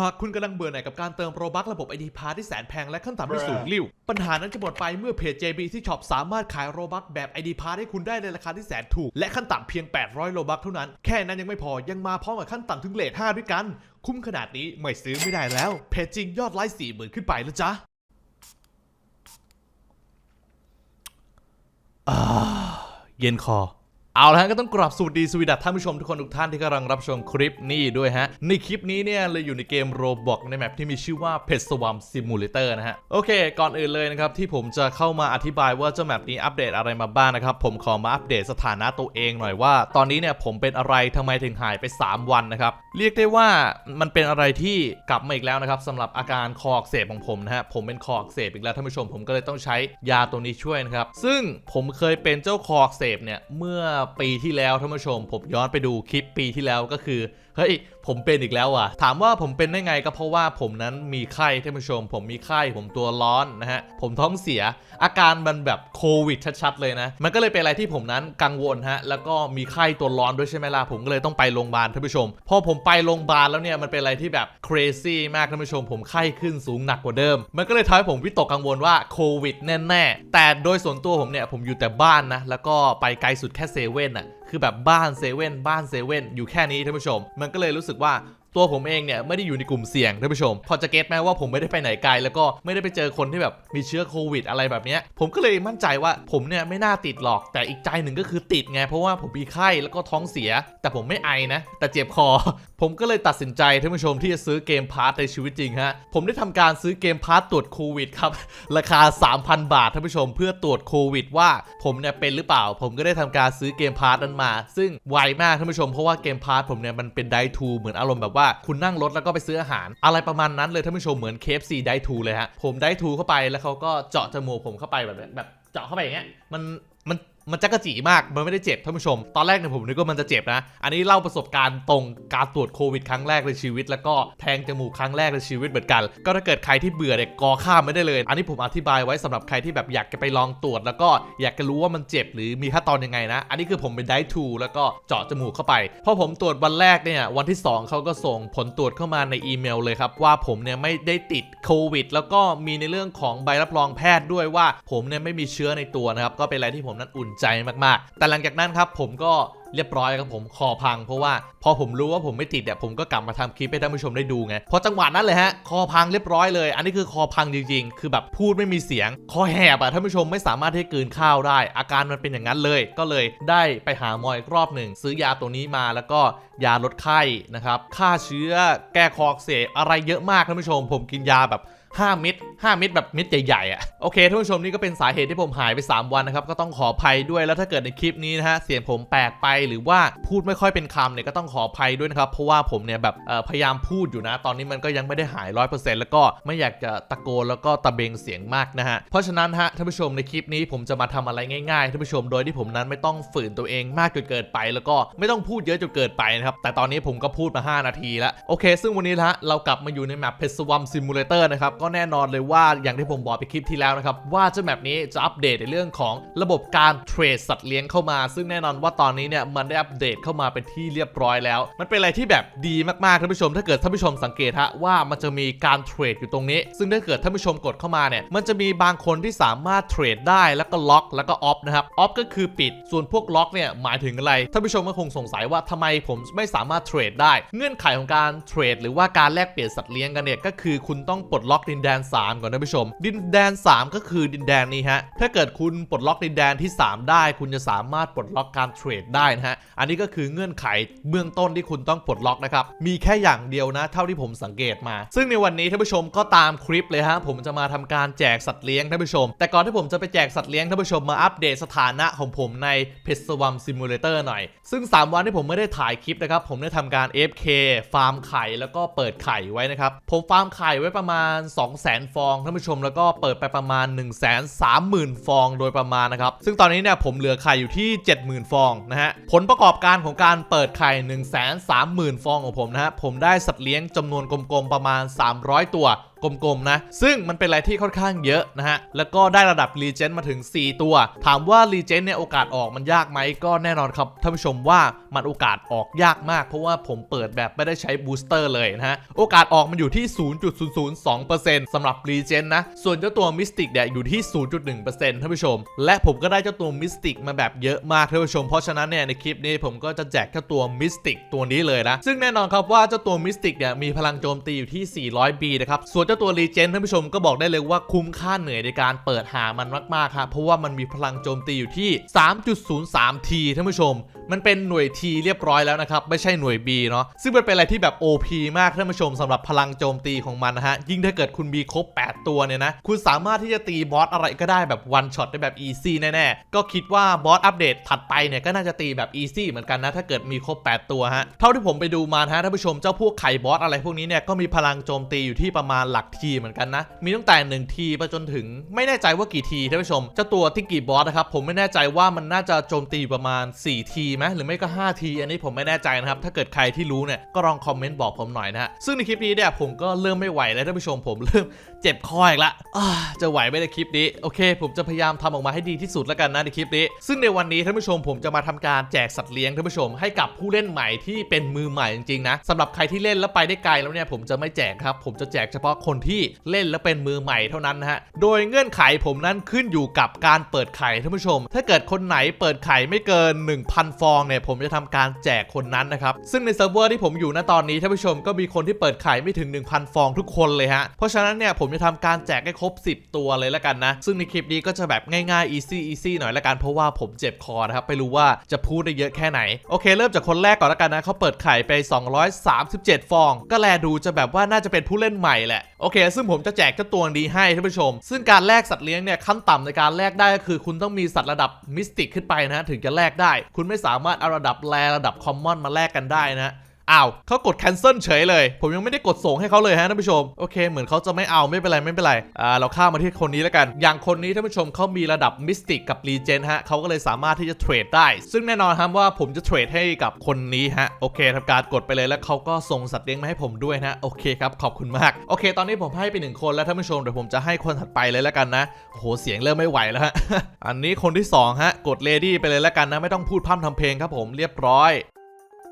หากคุณกำลังเบื่อหน่ายกับการเติมโรบัคระบบ ID p a s s ที่แสนแพงและขั้นต่ำที่สูงลิ่ว ปัญหานั้นจะหมดไปเมื่อเพจ JB ที่ช็อปสามารถขายโรบัคแบบ ID p a s s ให้คุณได้ในราคาที่แสนถูก และขั้นต่ำเพียง 800 โรบัคเท่านั้น แค่นั้นยังไม่พอยังมาพร้อมกับขั้นต่ำถึงเลท5ด้วยกัน คุ้มขนาดนี้ไม่ซื้อไม่ได้แล้ว เพจจริงยอดไลค์4 0,000 ขึ้นไปแล้วจ๊ะอ่าเย็นคอ เอาละฮะก็ต้องกราบสวัสดีสวีดัสท่านผู้ชมทุกคนทุกท่านที่กำลังรับชมคลิปนี้ด้วยฮะ ในคลิปนี้เนี่ยเลยอยู่ในเกมโรบอกในแมปที่มีชื่อว่า Pet Swam Simulator นะฮะ โอเค ก่อนอื่นเลยนะครับ ที่ผมจะเข้ามาอธิบายว่าเจ้าแมปนี้อัปเดตอะไรมาบ้างนะครับ ผมขอมาอัปเดตสถานะตัวเองหน่อยว่า ตอนนี้เนี่ยผมเป็นอะไรทำไมถึงหายไป 3 วันนะครับ เรียกได้ว่ามันเป็นอะไรที่กลับมาอีกแล้วนะครับสำหรับอาการคออักเสบของผมนะฮะผมเป็นคออักเสบอีกแล้วท่านผู้ชมผมก็เลยต้องใช้ยาตัวนี้ช่วยนะครับซึ่งผมเคยเป็นเจ้าคออักเสบเนี่ยเมื่อปีที่แล้วท่านผู้ชม ผมย้อนไปดูคลิปปีที่แล้วก็คือ เฮ้ยผมเป็นอีกแล้วอะ ถามว่าผมเป็นได้ไงก็เพราะว่าผมนั้นมีไข้ท่านผู้ชม ผมมีไข้ผมตัวร้อนนะฮะ ผมท้องเสีย อาการมันแบบโควิดชัดๆเลยนะ มันก็เลยเป็นอะไรที่ผมนั้นกังวลฮะ แล้วก็มีไข้ตัวร้อนด้วยใช่ไหมล่ะ ผมก็เลยต้องไปโรงพยาบาลท่านผู้ชม พอผมไปโรงพยาบาลแล้วเนี่ยมันเป็นอะไรที่แบบ crazy มากท่านผู้ชม ผมไข้ขึ้นสูงหนักกว่าเดิม มันก็เลยทำให้ผมวิตกกังวลว่าโควิดแน่ๆ แต่โดยส่วนตัวผมเนี่ยผมอยู่แต่บ้านนะ แล้วก็ไปไกลสุดแค่เซเว่นอะคือแบบบ้านเซเว่นบ้านเซเว่นอยู่แค่นี้ท่านผู้ชม มันก็เลยรู้สึกว่า ตัวผมเองเนี่ยไม่ได้อยู่ในกลุ่มเสี่ยงท่านผู้ชม พอจะเก็ตไหมว่าผมไม่ได้ไปไหนไกล แล้วก็ไม่ได้ไปเจอคนที่แบบมีเชื้อโควิดอะไรแบบเนี้ยผมก็เลยมั่นใจว่าผมเนี่ยไม่น่าติดหรอก แต่อีกใจหนึ่งก็คือติดไง เพราะว่าผมมีไข้แล้วก็ท้องเสีย แต่ผมไม่ไอนะ แต่เจ็บคอ ผมก็เลยตัดสินใจท่านผู้ชมที่จะซื้อเกมพาร์ทในชีวิตจริงฮะผมได้ทำการซื้อเกมพาร์ทตรวจโควิดครับราคา 3,000 บาทท่านผู้ชม เพื่อตรวจโควิด ว่าผมเนี่ยเป็นหรือเปล่า ผมก็ได้ทำการซื้อเกมพาร์ทนั้นมา ซึ่งไวมากท่านผู้ชมเพราะว่าเกมพาร์ทผมเนี่ยมันเป็นไดทูเหมือนอารมณ์แบบว่าคุณนั่งรถแล้วก็ไปซื้ออาหาร อะไรประมาณนั้นเลยท่านผู้ชมเหมือน KFC ไดทูเลยฮะผมไดทูเข้าไปแล้วเขาก็เจาะจมูกผมเข้าไปแบบแบบเจาะเข้าไปอย่างเงี้ยมันมัน มันจักกะจีมาก มันไม่ได้เจ็บท่านผู้ชม ตอนแรกเนี่ยผมนึกว่ามันจะเจ็บนะ อันนี้เล่าประสบการณ์ตรงการตรวจโควิดครั้งแรกในชีวิต แล้วก็แทงจมูกครั้งแรกในชีวิตเหมือนกัน ก็ถ้าเกิดใครที่เบื่อเนี่ยกอข้ามไม่ได้เลย อันนี้ผมอธิบายไว้สำหรับใครที่แบบอยากจะไปลองตรวจ แล้วก็อยากจะรู้ว่ามันเจ็บหรือมีขั้นตอนยังไงนะ อันนี้คือผมเป็นไดทูแล้วก็เจาะจมูกเข้าไปพอผมตรวจวันแรกเนี่ยวันที่สองเขาก็ส่งผลตรวจเข้ามาในอีเมลเลยครับว่าผมเนี่ยไม่ได้ติดโควิดแล้วก็มีในเรื่องของใบรับรองแพทย์ด้วยว่า ผมเนี่ยไม่มีเชื้อในตัวนะครับก็เป็นอะไรที่ผมนั้นอุ่นใจมากๆ แต่หลังจากนั้นครับผมก็เรียบร้อยครับผมคอพังเพราะว่าพอผมรู้ว่าผมไม่ติดเนี่ยผมก็กลับมาทำคลิปให้ท่านผู้ชมได้ดูไงพอจังหวะนั้นเลยฮะคอพังเรียบร้อยเลย อันนี้คือคอพังจริงๆ คือแบบพูดไม่มีเสียง คอแหบอะท่านผู้ชมไม่สามารถให้กืนข้าวได้ อาการมันเป็นอย่างนั้นเลย ก็เลยได้ไปหาหมออีกรอบหนึ่งซื้อยาตัวนี้มาแล้วก็ยาลดไข้นะครับฆ่าเชื้อแก้คออักเสบอะไรเยอะมากท่านผู้ชม ผมกินยาแบบ 5 เม็ด5เม็ดแบบเม็ดใหญ่ๆอะโอเคท่านผู้ชมนี่ก็เป็นสาเหตุที่ผมหายไป 3 วันนะครับก็ต้องขออภัยด้วยแล้วถ้าเกิดในคลิปนี้นะฮะเสียงผมแปลกไปหรือว่าพูดไม่ค่อยเป็นคำเนี่ยก็ต้องขออภัยด้วยนะครับเพราะว่าผมเนี่ยแบบพยายามพูดอยู่นะ ตอนนี้มันก็ยังไม่ได้หาย 100%แล้วก็ไม่อยากจะตะโกนแล้วก็ตะเบงเสียงมากนะฮะเพราะฉะนั้นฮะท่านผู้ชมในคลิปนี้ผมจะมาทำอะไรง่ายๆท่านผู้ชมโดยที่ผมนั้นไม่ต้องฝืนตัวเองมากจนเกินไป แล้วก็ไม่ต้องพูดเยอะจนเกินไปนะครับแต่ตอนนี้ผมก็พูดมา 5 นาทีแล้วโอเค ซึ่งวันนี้ละเรากลับมาอยู่ในแมป Pet Swam Simulator นะครับกแน่นอนเลยว่าอย่างที่ผมบอกไปคลิปที่แล้วนะครับ ว่าเจ้าแมปนี้จะอัปเดตในเรื่องของระบบการเทรดสัตว์เลี้ยงเข้ามา ซึ่งแน่นอนว่าตอนนี้เนี่ยมันได้อัปเดตเข้ามาเป็นที่เรียบร้อยแล้ว มันเป็นอะไรที่แบบดีมากๆท่านผู้ชม ถ้าเกิดท่านผู้ชมสังเกตฮะว่ามันจะมีการเทรดอยู่ตรงนี้ ซึ่งถ้าเกิดท่านผู้ชมกดเข้ามาเนี่ยมันจะมีบางคนที่สามารถเทรดได้แล้วก็ล็อกแล้วก็ออฟนะครับออฟก็คือปิดส่วนพวกล็อกเนี่ยหมายถึงอะไรท่านผู้ชมก็คงสงสัยว่าทำไมผมไม่สามารถเทรดได้ เงื่อนไขของการเทรดหรือว่าการแลกเปลี่ยนสัตว์เลี้ยงกันเนี่ยก็คือคุณต้องปลดล็อกดินแดน 3 ก่อนท่านผู้ชม ดินแดน 3 ก็คือดินแดนนี้ฮะ ถ้าเกิดคุณปลดล็อกดินแดนที่ 3 ได้ คุณจะสามารถปลดล็อกการเทรดได้นะฮะ อันนี้ก็คือเงื่อนไขเบื้องต้นที่คุณต้องปลดล็อกนะครับ มีแค่อย่างเดียวนะ เท่าที่ผมสังเกตมา ซึ่งในวันนี้ท่านผู้ชมก็ตามคลิปเลยฮะ ผมจะมาทำการแจกสัตว์เลี้ยงท่านผู้ชม แต่ก่อนที่ผมจะไปแจกสัตว์เลี้ยงท่านผู้ชมมาอัปเดตสถานะของผมใน p e t s w a m Simulator หน่อย ซึ่ง 3 วันที่ผมไม่ได้ถ่ายคลิปนะครับ ผมได้ทำการ FK ฟาร์มไข่แล้วก็เปิดไข่ไว้นะครับ ผมฟาร์มไข่ไว้ประมาณ200,000 ฟองท่านผู้ชมแล้วก็เปิดไปประมาณ 1 3 0 0 0 0 ฟองโดยประมาณนะครับ ซึ่งตอนนี้เนี่ยผมเหลือไข่อยู่ที่ 70,000 ฟองนะฮะผลประกอบการของการเปิดไข่ 1 3 0 0 0 0 ฟองของผมนะฮะผมได้สัตว์เลี้ยงจำนวนกลมๆประมาณ 300 ตัว กลมๆนะ ซึ่งมันเป็นอะไรที่ค่อนข้างเยอะนะฮะ แล้วก็ได้ระดับรีเจนมาถึง 4 ตัว ถามว่ารีเจนเนี่ยโอกาสออกมันยากไหมก็แน่นอนครับท่านผู้ชมว่ามันโอกาสออกยากมาก เพราะว่าผมเปิดแบบไม่ได้ใช้บูสเตอร์เลยนะฮะ โอกาสออกมันอยู่ที่ 0.002%สำหรับรีเจนนะ ส่วนเจ้าตัวมิสติกเนี่ยอยู่ที่ 0.1%ท่านผู้ชม และผมก็ได้เจ้าตัวมิสติกมาแบบเยอะมากท่านผู้ชม เพราะฉะนั้นเนี่ยในคลิปนี้ผมก็จะแจกเจ้าตัวมิสติกตัวนี้เลยนะ ซึ่งแน่นอนครับว่าเจ้าตัวมิสติกเนี่ยมีพลังโจมตีอยู่ที่ 400 B นะครับ ส่วนเจ้าตัวรีเจนท่านผู้ชมก็บอกได้เลยว่าคุ้มค่าเหนื่อยในการเปิดหามันมากๆครับเพราะว่ามันมีพลังโจมตีอยู่ที่ 3.03 T ท่านผู้ชม มันเป็นหน่วย T เรียบร้อยแล้วนะครับ ไม่ใช่หน่วย B เนาะซึ่งมันเป็นอะไรที่แบบ OP มากท่านผู้ชมสำหรับพลังโจมตีของมันนะฮะยิ่งถ้าเกิดคุณมีครบ 8 ตัวเนี่ยนะคุณสามารถที่จะตีบอสอะไรก็ได้แบบ one shot ได้แบบ easy แน่ๆก็คิดว่าบอสอัปเดตถัดไปเนี่ยก็น่าจะตีแบบ easy เหมือนกันนะถ้าเกิดมีครบ 8 ตัวฮะเท่าที่ผมไปดูมาฮะท่านผู้ชมเจ้าพวกไข่บอสอะไรพวกนี้เนี่ยก็มีพลังโจมตีอยู่ที่ประมาณหลักทีเหมือนกันนะ มีตั้งแต่1ทีไปจนถึงไม่แน่ใจว่ากี่ทีท่านผู้ชมเจ้าตัวที่กี่บอสนะครับผมไม่แน่ใจว่ามันน่าจะโจมตีประมาณ 4 ทีไหมหรือไม่ก็ 5 ที อันนี้ผมไม่แน่ใจนะครับ ถ้าเกิดใครที่รู้เนี่ยก็ลองคอมเมนต์บอกผมหน่อยนะฮะซึ่งในคลิปนี้เนี่ยผมก็เริ่มไม่ไหวแล้วท่านผู้ชมผมเริ่มเจ็บคออีกละอ่าจะไหวไหมในคลิปนี้โอเค ผมจะพยายามทำออกมาให้ดีที่สุดแล้วกันนะในคลิปนี้ ซึ่งในวันนี้ท่านผู้ชมผมจะมาทำการแจกสัตว์เลี้ยงท่านผู้ชมให้กับผู้เล่นใหม่ที่เป็นมือใหม่จริงๆนะสำหรับใครที่เล่นแล้วไปได้ไกลแล้วเนี่ยผมจะไม่แจกครับ ผมจะแจกเฉพาะคนที่เล่นแล้วเป็นมือใหม่เท่านั้นนะฮะ โดยเงื่อนไขผมนั้นขึ้นอยู่กับการเปิดไข่ท่านผู้ชม ถ้าเกิดคนไหนเปิดไข่ไม่เกิน 1,000 ฟองเนี่ยผมจะทำการแจกคนนั้นนะครับ ซึ่งในเซิร์ฟเวอร์ที่ผมอยู่ณตอนนี้ท่านผู้ชมก็มีคนที่เปิดไข่ไม่ถึง 1,000 ฟองทุกคนเลยฮะ เพราะฉะนั้นเนี่ยผมจะทำการแจกให้ครบ 10 ตัวเลยละกันนะ ซึ่งในคลิปนี้ก็จะแบบง่ายๆ easy easy หน่อยละกันเพราะว่าผมเจ็บคอนะครับไม่รู้ว่าจะพูดได้เยอะแค่ไหนโอเค เริ่มจากคนแรกก่อนละกันนะเขาเปิดไข่ไป 237 ฟอง ก็แลดูจะแบบว่าน่าจะเป็นผู้เล่นใหม่แหละ โอเค ซึ่งผมจะแจกเจ้าตัวนี้ให้ท่านผู้ชม ซึ่งการแลกสัตว์เลี้ยงเนี่ยขั้นต่ำในการแลกได้ก็คือ คุณต้องมีสัตว์ระดับมิสติกขึ้นไปนะถึงจะแลกได้ คุณไม่สามารถเอาระดับแรระดับคอมมอนมาแลกกันได้นะ อ้าวเขากด cancel เฉยเลย ผมยังไม่ได้กดส่งให้เขาเลยฮะท่านผู้ชม โอเค เหมือนเขาจะไม่เอาไม่เป็นไรไม่เป็นไรอ่าเราข้ามมาที่คนนี้แล้วกัน อย่างคนนี้ท่านผู้ชมเขามีระดับมิสติกกับรีเจนฮะเขาก็เลยสามารถที่จะเทรดได้ ซึ่งแน่นอนครับว่าผมจะเทรดให้กับคนนี้ฮะโอเคทำการกดไปเลยแล้วเขาก็ส่งสัตว์เลี้ยงมาให้ผมด้วยนะโอเคครับขอบคุณมากโอเค ตอนนี้ผมให้ไปหนึ่งคนแล้วท่านผู้ชมเดี๋ยวผมจะให้คนถัดไปเลยแล้วกันนะโหเสียงเริ่มไม่ไหวแล้วฮะอันนี้คนที่สองฮะกดเลดี้ไปเลยแล้วกันนะไม่ต้องพูดพร่ำทำเพลงครับผมเรียบร้อย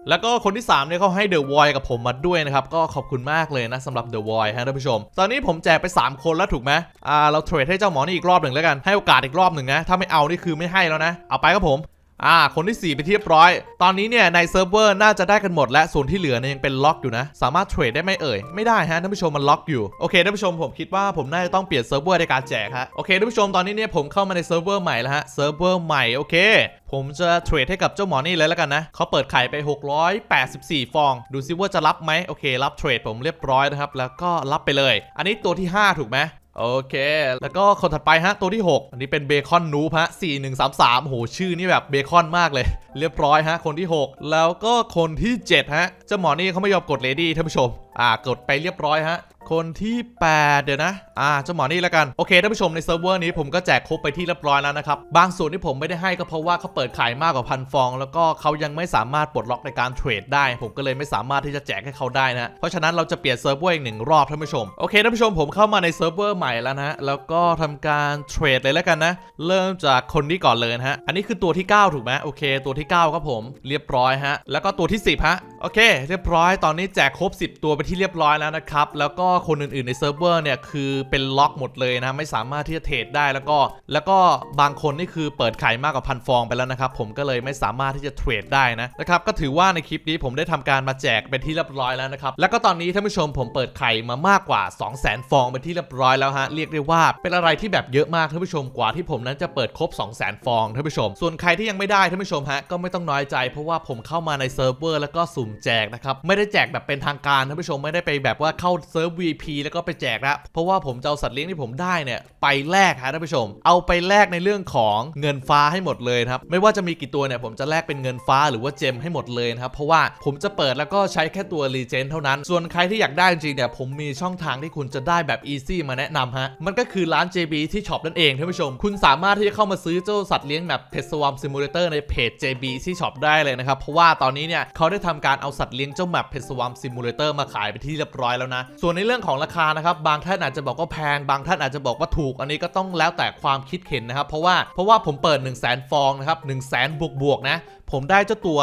แล้วก็คนที่3เนี่ยเขาให้เดอะวอยกับผมมาด้วยนะครับ ก็ขอบคุณมากเลยนะสำหรับเดอะวอยฮะท่านผู้ชม ตอนนี้ผมแจกไป 3 คนแล้วถูกไหมอ่าเราเทรดให้เจ้าหมอนี่อีกรอบหนึ่งแล้วกันให้โอกาสอีกรอบหนึ่งนะ ถ้าไม่เอานี่คือไม่ให้แล้วนะ เอาไปครับผม อ่า คนที่ 4 ไปเรียบร้อย ตอนนี้เนี่ยในเซิร์ฟเวอร์น่าจะได้กันหมดและส่วนที่เหลือเนี่ยยังเป็นล็อกอยู่นะ สามารถเทรดได้ไหมเอ่ย ไม่ได้ฮะท่านผู้ชมมันล็อกอยู่ โอเคท่านผู้ชมผมคิดว่าผมน่าจะต้องเปลี่ยนเซิร์ฟเวอร์ในการแจกฮะ โอเคท่านผู้ชมตอนนี้เนี่ยผมเข้ามาในเซิร์ฟเวอร์ใหม่แล้วฮะ เซิร์ฟเวอร์ใหม่โอเค ผมจะเทรดให้กับเจ้าหมอนี่เลยแล้วกันนะเขาเปิดไข่ไป 684 ฟอง ดูซิว่าจะรับไหมโอเค รับเทรดผมเรียบร้อยนะครับแล้วก็รับไปเลย อันนี้ตัวที่ 5 ถูกไหม โอเค แล้วก็คนถัดไปฮะ ตัวที่ 6 อันนี้เป็นเบคอนนูพฮะ4133โห ชื่อนี่แบบเบคอนมากเลย เรียบร้อยฮะ คนที่ 6 แล้วก็คนที่ 7 ฮะ เจ้าหมอนี่เขาไม่ยอมกดเลดี้ท่านผู้ชมอ่ากดไปเรียบร้อยฮะ คนที่ 8 เดี๋ยวนะ อ่าเจ้าหมอนี่แล้วกัน โอเคท่านผู้ชมในเซิร์ฟเวอร์นี้ผมก็แจกครบไปที่เรียบร้อยแล้วนะครับ บางส่วนที่ผมไม่ได้ให้ก็เพราะว่าเขาเปิดขายมากกว่าพันฟอง แล้วก็เขายังไม่สามารถปลดล็อกในการเทรดได้ ผมก็เลยไม่สามารถที่จะแจกให้เขาได้นะ เพราะฉะนั้นเราจะเปลี่ยนเซิร์ฟเวอร์อีกหนึ่งรอบท่านผู้ชม โอเคท่านผู้ชมผมเข้ามาในเซิร์ฟเวอร์ใหม่แล้วนะแล้วก็ทำการเทรดเลยแล้วกันนะ เริ่มจากคนนี้ก่อนเลยนะฮะ อันนี้คือตัวที่ 9 ถูกไหมโอเค ตัวที่ 9 ครับผม เรียบร้อยฮะ แล้วก็ตัวที่ 10ฮะ โอเค เรียบร้อย ตอนนี้แจกครบ 10 ตัวไปที่เรียบร้อยแล้วนะครับ แล้วก็คนอื่นๆในเซิร์ฟเวอร์เนี่ยคือเป็นล็อกหมดเลยนะ ไม่สามารถที่จะเทรดได้แล้วก็ แล้วก็บางคนนี่คือเปิดขายมากกว่าพันฟองไปแล้วนะครับ ผมก็เลยไม่สามารถที่จะเทรดได้นะนะครับ ก็ถือว่าในคลิปนี้ผมได้ทำการมาแจกเป็นที่เรียบร้อยแล้วนะครับ แล้วก็ตอนนี้ท่านผู้ชมผมเปิดไข่มามากกว่า 2 0 0 0 0 0 ฟองเป็นที่เรียบร้อยแล้วฮะ เรียกได้ว่าเป็นอะไรที่แบบเยอะมากท่านผู้ชมกว่าที่ผมนั้นจะเปิดครบ 2 0 0 0 0 0 ฟองท่านผู้ชม ส่วนใครที่ยังไม่ได้ท่านผู้ชมฮะก็ไม่ต้องน้อยใจ เพราะว่าผมเข้ามาในเซิร์ฟเวอร์แล้วก็สุ่มแจกนะครับไม่ได้แจกแบบเป็นทางการท่านผู้ชมไม่ได้ไปแบบว่าเข้าเซิร์ฟ VP แล้วก็ไปแจกนะเพราะว่าผมจะเอาสัตว์เลี้ยงที่ผมได้เนี่ยไปแลกฮะท่านผู้ชม เอาไปแลกในเรื่องของเงินฟ้าให้หมดเลยครับไม่ว่าจะมีกี่ตัวเนี่ยผมจะแลกเป็นเงินฟ้าหรือว่าเจมให้หมดเลยนะครับเพราะว่าผมจะเปิดแล้วก็ใช้แค่ตัวรีเจนเท่านั้น ส่วนใครที่อยากได้จริงเนี่ยผมมีช่องทางที่คุณจะได้แบบอีซี่มาแนะนำฮะมันก็คือร้าน JB ที่ช็อปนั่นเองท่านผู้ชม คุณสามารถที่จะเข้ามาซื้อเจ้าสัตว์เลี้ยงแบบ Pet Swarm Simulator ในเพจ JB ที่ช็อปได้เลยนะครับเพราะว่าตอนนี้เนี่ยเขาได้ทำการเอาสัตว์เลี้ยงเจ้าแมป Pet Swarm Simulator มาขายไปที่เรียบร้อยแล้วนะ ส่วนในเรื่องของราคานะครับ บางท่านอาจจะบอกว่าแพง บางท่านอาจจะบอกว่าถูก อันนี้ก็ต้องแล้วแต่ความคิดเห็นนะครับ เพราะว่า เพราะว่าผมเปิด 1 0 0 0 0แสนฟองนะครับหนึ่งแสนบวกบวกๆนะ ผมได้เจ้าตัว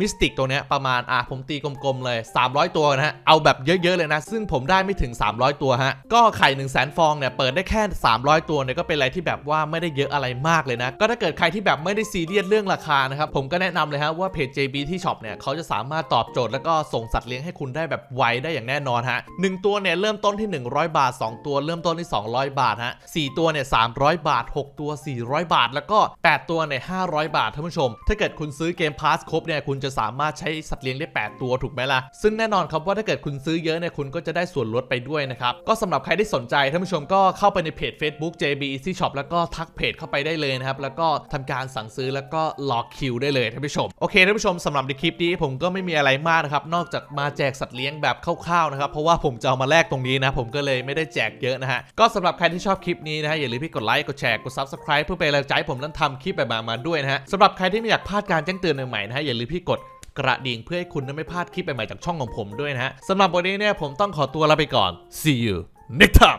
มิสติกตัวเนี้ยประมาณอะผมตีกลมๆเลย 300 ตัวนะฮะ เอาแบบเยอะๆเลยนะ ซึ่งผมได้ไม่ถึง 300 ตัวฮะ ก็ไข่1 0 0 0 0แสนฟองเนี่ยเปิดได้แค่ 300 ตัวเนี่ยก็เป็นอะไรที่แบบว่าไม่ได้เยอะอะไรมากเลยนะ ก็ถ้าเกิดใครที่แบบไม่ได้ซีเรียสเรื่องราคานะครับ ผมก็แนะนำเลยฮะว่าเพจ JB ที่ช็อปเนี่ยเขาจะสามารถตอบโจทย์แล้วก็ส่งสัตว์เลี้ยงให้คุณได้แบบไวได้อย่างแน่นอนฮะหนึ่งตัวเนี่ยเริ่มต้นที่ 100 บาท 2 ตัวเริ่มต้นที่ 200 บาทฮะสี่ตัวเนี่ย300 บาท 6 ตัว 400 บาท แล้วก็ 8 ตัวเนี่ย500 บาทท่านผู้ชม ถ้าเกิดคุณซื้อ้อเกมพาสครบเนี่ยคุณจะสามารถใช้สัตว์เลี้ยงได้ 8 ตัวถูกไหมล่ะ ซึ่งแน่นอนครับว่าถ้าเกิดคุณซื้อเยอะเนี่ยคุณก็จะได้ส่วนลดไปด้วยนะครับ ก็สำหรับใครที่สนใจท่านผู้ชมก็เข้าไปในเพจ Facebook JB Easy Shop แล้วก็ทักเพจเข้าไปได้เลยนะครับ แล้วก็ทำการสั่งซื้อแล้วก็รอคิวได้เลยท่านผู้ชม โอเคท่านผู้ชมสำหรับในคลิปนี้ผมก็ไม่มีอะไรมากนะครับนอกจากมาแจกสัตว์เลี้ยงแบบคร่าวๆนะครับเพราะว่าผมจะเอามาแลกตรงนี้นะผมก็เลยไม่ได้แจกเยอะนะฮะก็สำหรับใครที่ชอบคลิปนี้นะฮะอย่าลืมพี่กดไลค์กดแชร์กด subscribe เพื่อเป็นแรงใจผมนั้นทำคลิปแบบมาด้วยนะฮะสำหรับใครที่ไม่อยากพลาดการแจ้งเตือนใหม่ๆนะฮะอย่าลืมพี่กดกระดิ่งเพื่อให้คุณนั้นไม่พลาดคลิปใหม่ๆจากช่องของผมด้วยนะฮะสำหรับวันนี้เนี่ยผมต้องขอตัวลาไปก่อน see you next time